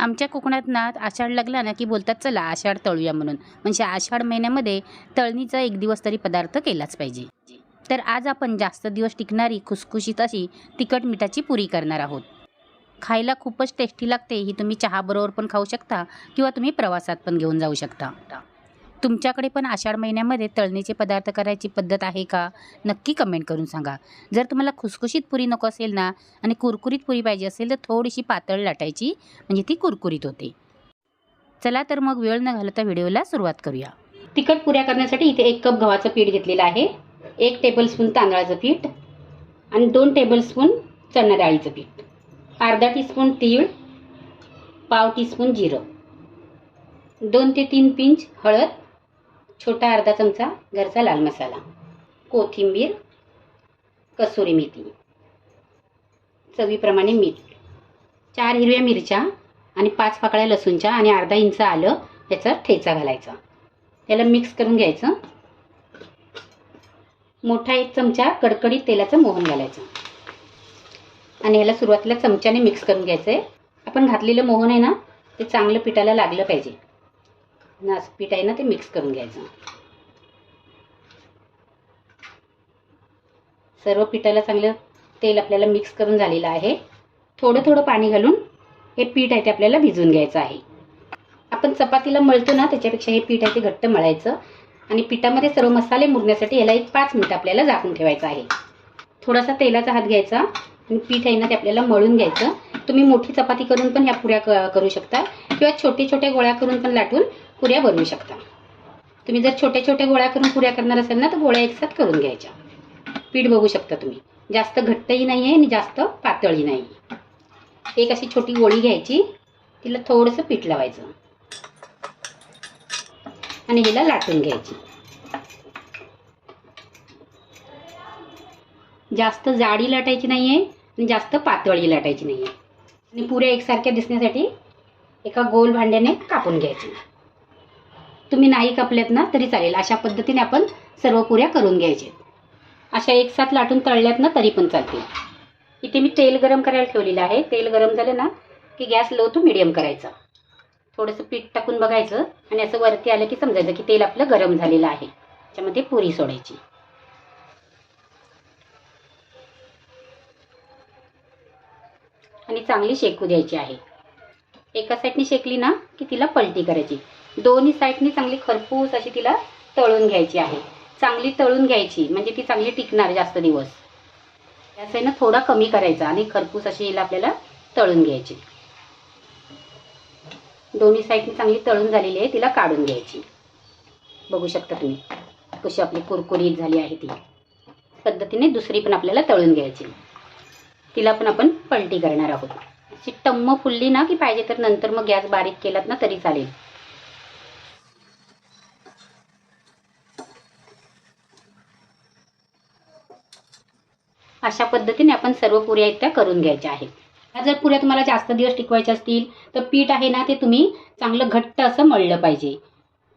आमच्या कोकणात ना आषाढ लागला ना की बोलतात चला आषाढ तळूया म्हणून. म्हणजे आषाढ महिन्यामध्ये तळणीचा एक दिवस तरी पदार्थ केलाच पाहिजे. तर आज आपण जास्त दिवस टिकणारी खुसखुशीत अशी तिखट मिठाची पुरी करणार आहोत. खायला खूपच टेस्टी लागते. ही तुम्ही चहाबरोबर पण खाऊ शकता किंवा तुम्ही प्रवासात पण घेऊन जाऊ शकता. तुमच्याकडे पण आषाढ महिन्यामध्ये तळणीचे पदार्थ करायची पद्धत आहे का? नक्की कमेंट करून सांगा. जर तुम्हाला खुसखुशीत पुरी नको असेल ना आणि कुरकुरीत पुरी पाहिजे असेल तर थोडीशी पातळ लाटायची म्हणजे ती कुरकुरीत होते. चला तर मग वेळ न घालता व्हिडिओला सुरुवात करूया. तिखट पुऱ्या करण्यासाठी इथे एक कप गव्हाचं पीठ घेतलेलं आहे. एक टेबलस्पून तांदळाचं पीठ आणि दोन टेबलस्पून चणा डाळीचं पीठ. अर्धा टीस्पून तीळ पाव टीस्पून जिरं. दोन ते तीन पिंच हळद छोटा अर्धा चमचा घरचा लाल मसाला कोथिंबीर कसुरी मेथी चवीप्रमाणे मीठ चार हिरव्या मिरच्या आणि पाच पाकळ्या लसूणच्या आणि अर्धा इंच आलं याचा ठेचा घालायचा. त्याला मिक्स करून घ्यायचं. मोठा एक चमचा कडकडीत तेलाचं मोहन घालायचं. आणि ह्याला सुरुवातीला चमच्याने मिक्स करून घ्यायचं आहे आपण घातलेलं मोहन आहे ना ते चांगलं पिठाला लागलं पाहिजे. ना असं पीठ आहे ना ते मिक्स करून घ्यायचं. सर्व पिठाला चांगलं तेल आपल्याला मिक्स करून झालेलं आहे. थोडं थोडं पाणी घालून हे पीठ आहे ते आपल्याला भिजवून घ्यायचं आहे. आपण चपातीला मळतो ना त्याच्यापेक्षा हे पीठ आहे ते घट्ट मळायचं. आणि पिठामध्ये सर्व मसाले मुरण्यासाठी याला एक पाच मिनिट आपल्याला झाकून ठेवायचं आहे. थोडासा तेलाचा हात घ्यायचा आणि पीठ आहे ना ते आपल्याला मळून घ्यायचं. तुम्ही मोठी चपाती करून पण ह्या पुऱ्या करू शकता. किंवा छोटे छोटे गोळ्या करून पण लाटून पुऱ्या बनवू शकता. तुम्ही जर छोट्या छोट्या गोळ्या करून पुऱ्या करणार असेल ना तर गोळ्या एकसाथ करून घ्यायच्या. पीठ बघू शकता तुम्ही. जास्त घट्टही नाही आहे आणि जास्त पातळही नाही एक अशी छोटी गोळी घ्यायची. तिला थोडंसं पीठ लावायचं. आणि हिला लाटून घ्यायची. जास्त जाडी लाटायची नाही आहे आणि जास्त पातळी लाटायची नाही आहे आणि पुऱ्या एकसारख्या दिसण्यासाठी एका गोल भांड्याने कापून घ्यायची. तुम्ही नाही कापल्यात ना तरी चालेल. अशा पद्धतीने आपण सर्व पुऱ्या करून घ्यायच्या अशा एक साथ लाटून तळल्यात ना तरी पण चालतील. इथे मी तेल गरम करायला ठेवलेलं आहे. तेल गरम झालं ना की गॅस लो टू मिडियम करायचा. थोडंसं पीठ टाकून बघायचं आणि असं वरती आलं की समजायचं की तेल आपलं गरम झालेलं आहे. त्याच्यामध्ये पुरी सोडायची. आणि चांगली शेकू द्यायची आहे. एका साईडनी शेकली ना की तिला पलटी करायची. दोन्ही साईडनी चांगली खरपूस अशी तिला तळून घ्यायची आहे. चांगली तळून घ्यायची म्हणजे ती चांगली टिकणार जास्त दिवस. गॅस आहे ना थोडा कमी करायचा आणि खरपूस अशी हिला आपल्याला तळून घ्यायची. दोन्ही साईडनी चांगली तळून झालेली आहे तिला काढून घ्यायची. बघू शकता तुम्ही कशी आपली कुरकुरीत झाली आहे ती. पद्धतीने दुसरी पण आपल्याला तळून घ्यायची. तिला पण आपण पलटी करणार आहोत. अशी टम्म फुलली ना की पाहिजे तर नंतर मग गॅस बारीक केलात ना तरी चालेल. अशा पद्धतीने आपण सर्व पुऱ्या आहेत त्या करून घ्यायच्या आहेत. जर पुऱ्या तुम्हाला जास्त दिवस टिकवायच्या असतील तर पीठ आहे ना ते तुम्ही चांगलं घट्ट असं मळलं पाहिजे.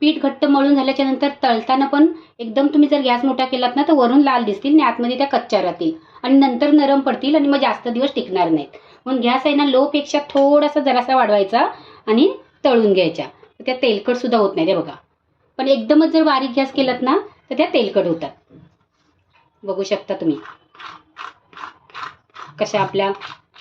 पीठ घट्ट मळून झाल्याच्यानंतर तळताना पण एकदम तुम्ही जर गॅस मोठा केलात ना तर वरून लाल दिसतील आणि आतमध्ये त्या कच्च्या राहतील. आणि नंतर नरम पडतील आणि मग जास्त दिवस टिकणार नाहीत. म्हणून गॅस आहे ना लोपेक्षा थोडासा जरासा वाढवायचा आणि तळून घ्यायच्या. तर त्या तेलकट सुद्धा होत नाही ते बघा. पण एकदमच जर बारीक गॅस केलात ना तर त्या तेलकट होतात. बघू शकता तुम्ही. कशा आपल्या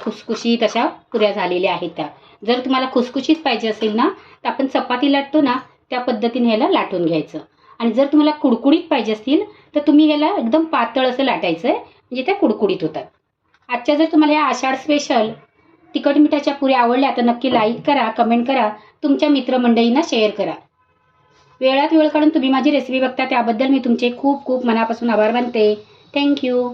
खुसखुशीत अशा पुऱ्या झालेल्या आहेत त्या. जर तुम्हाला खुसखुशीत पाहिजे असेल ना तर आपण चपाती लाटतो ना त्या पद्धतीने ह्याला लाटून घ्यायचं. आणि जर तुम्हाला कुडकुडीत पाहिजे असतील तर तुम्ही ह्याला एकदम पातळ असं लाटायचं आहे म्हणजे त्या कुडकुडीत होतात. आजच्या जर तुम्हाला या आषाढ स्पेशल तिखट मिठाच्या पुऱ्या आवडल्या तर नक्की लाईक करा कमेंट करा तुमच्या मित्रमंडळींना शेअर करा. वेळात वेळ काढून तुम्ही माझी रेसिपी बघता त्याबद्दल मी तुमचे खूप खूप मनापासून आभार मानते. थँक्यू